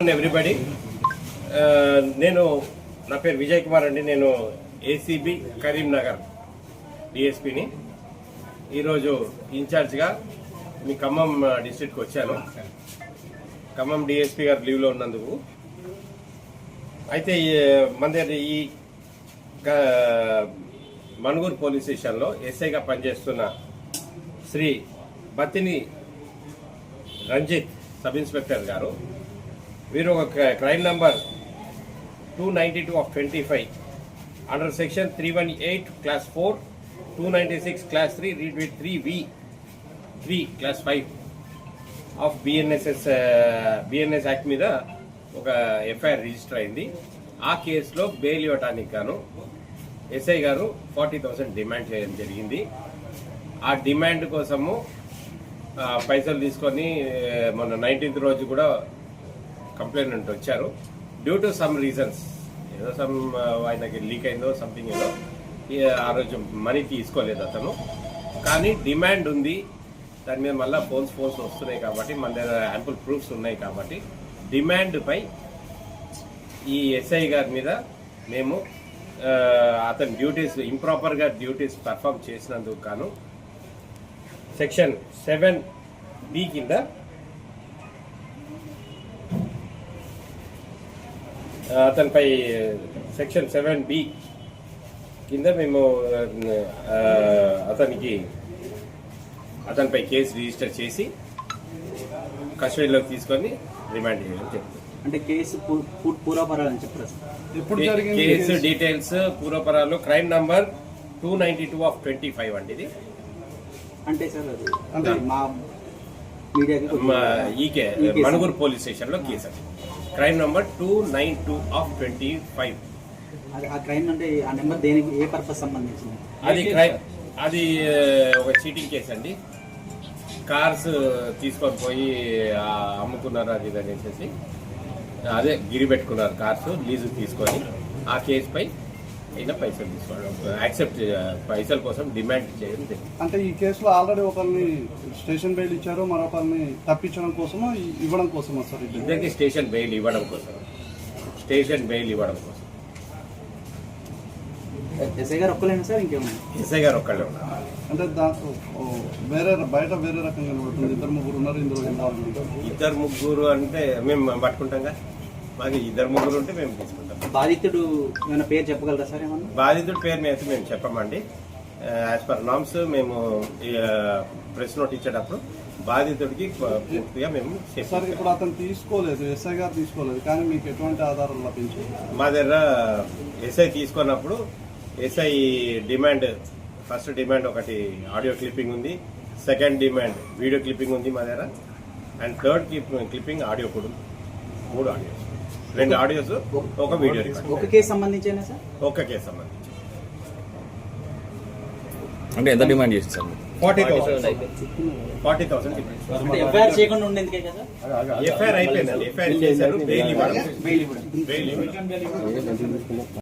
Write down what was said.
Everybody uh, నేను నా పేరు విజయ్ కుమార్ అండి. నేను ఏసీబీ కరీంనగర్ డిఎస్పిని ఈరోజు ఇన్ఛార్జ్గా మీ ఖమ్మం డిస్టిక్కి వచ్చాను. ఖమ్మం డిఎస్పి గారు లీవ్లో ఉన్నందుకు. అయితే మన దగ్గర ఈ మణుగూరు పోలీస్ స్టేషన్లో ఎస్ఐగా పనిచేస్తున్న శ్రీ బతిని రంజిత్ సబ్ ఇన్స్పెక్టర్ గారు. వీరు ఒక crime number two ninety two of twenty five under section three one eight clause four two ninety six clause three read with three V three clause five of BNSS BNS act మీద ఒక FIR register అయింది. ఆ కేసులో bail ఇవ్వటానికి గాను SI గారు forty thousand demand చేయడం జరిగింది. ఆ డిమాండ్ కోసము పైసలు తీసుకొని మొన్న నైన్టీన్త్ రోజు కూడా కంప్లైంట్ వచ్చారు. డ్యూ టు సమ్ రీజన్స్ ఏదో సమ్ ఆయనకి లీక్ అయిందో సంథింగ్ ఏదో ఆ రోజు మనీ తీసుకోలేదు అతను. కానీ డిమాండ్ ఉంది. దాని మీద మళ్ళీ ఫోన్స్ ఫోన్స్ వస్తున్నాయి కాబట్టి మన దగ్గర యాంపుల్ ప్రూఫ్స్ ఉన్నాయి కాబట్టి డిమాండ్పై ఈ ఎస్ఐ గారి మీద మేము అతని డ్యూటీస్ ఇంప్రాపర్గా డ్యూటీస్ పర్ఫామ్ చేసినందుకు గాను సెక్షన్ సెవెన్ బి కింద అతనిపై సెక్షన్ సెవెన్ బి కింద మేము అతనికి అతనిపై కేసు రిజిస్టర్ చేసి కస్టడీలోకి తీసుకొని రిమాండ్ చేయడం చెప్తుంది అంటే కేసు పూర్వపరాలు అని చెప్పారు case details పూర్వపరాలు crime number two ninety two of twenty five అండి ఇది. అంటే సార్ అది అంటే మా మీడియాకి ఈకే. మణుగూరు పోలీస్ స్టేషన్లో కేసు అది. Crime number two nine two of twenty five అది ఆ క్రైమ్ అంటే ఆ నెంబర్ దేనికి ఏ పర్పస్ సంబంధించింది? అది క్రైమ్ అది ఆ, ఒక చీటింగ్ కేసు అండి. కార్స్ తీసుకొని పోయి అమ్ముకున్నారు అది ఇది అనేసి. అదే గిరి పెట్టుకున్నారు కార్స్ లీజు తీసుకొని. ఆ కేసుపై అయినా పైసలు తీసుకోవడం యాక్సెప్ట్ పైసల కోసం డిమాండ్ చేయడం అంటే ఈ కేసులో ఆల్రెడీ ఒకరిని స్టేషన్ బెయిల్ ఇచ్చారు మరొకరిని తప్పించడం కోసమో ఇవ్వడం కోసమా సార్ ఇది? ఇద్దరికి స్టేషన్ బెయిల్ ఇవ్వడం కోసం. స్టేషన్ బెయిల్ ఇవ్వడం కోసం. ఎస్ఐ గారు ఒక్కలేనా సార్ ఇంకేమన్నా? ఎస్ఐ గారు ఒక్కళ్ళే ఉన్నారు. అంటే దాంట్లో ఓ, వేరే బయట వేరే రకంగా కనబడుతుంది. ఇద్దరు ముగ్గురు ఉన్నారు ఇందులో ఇద్దరు ముగ్గురు అంటే మేము పట్టుకుంటాంగా? మాకు ఇద్దరు ముగ్గురు ఉంటే మేము తీసుకుంటాం. బాధితుడు ఏమైనా పేరు చెప్పగలరా సార్ ఏమన్నా? బాధితుడి పేరు మీద అయితే మేము చెప్పమండి. యాజ్ పర్ నామ్స్ మేము ప్రెస్ నోట్ ఇచ్చేటప్పుడు బాధితుడికి పూర్తిగా మేము సార్ ఇప్పుడు అతను తీసుకోలేదు ఎస్ఐ గారు తీసుకోలేదు కానీ మీకు ఎటువంటి ఆధారాలు లభించాయి? మా దగ్గర ఎస్ఐ తీసుకున్నప్పుడు ఎస్ఐ డిమాండ్ ఫస్ట్ డిమాండ్ ఒకటి ఆడియో క్లిప్పింగ్ ఉంది సెకండ్ డిమాండ్ వీడియో క్లిప్పింగ్ ఉంది మా దగ్గర అండ్ థర్డ్ క్లిప్పింగ్ ఆడియో కూడా ఉంది. మూడు ఆడియోస్. రెండు ఆడియోస్ ఒక వీడియో ఒక కేసు సంబంధించేనా సార్ ఒక్క కేసు సంబంధించి. అంటే ఎంత డిమాండ్ చేసి sir forty thousand forty thousand FIR చేయకుండా ఉండేందుకే కదా? ఎఫ్ఐఆర్ అయిపోయిందండి ఎఫ్ఐఆర్ చేశారు. బెయిల్ ఇవ్వడం. బెయిల్ ఇవ్వడం. బెయిల్ ఇవ్వడం.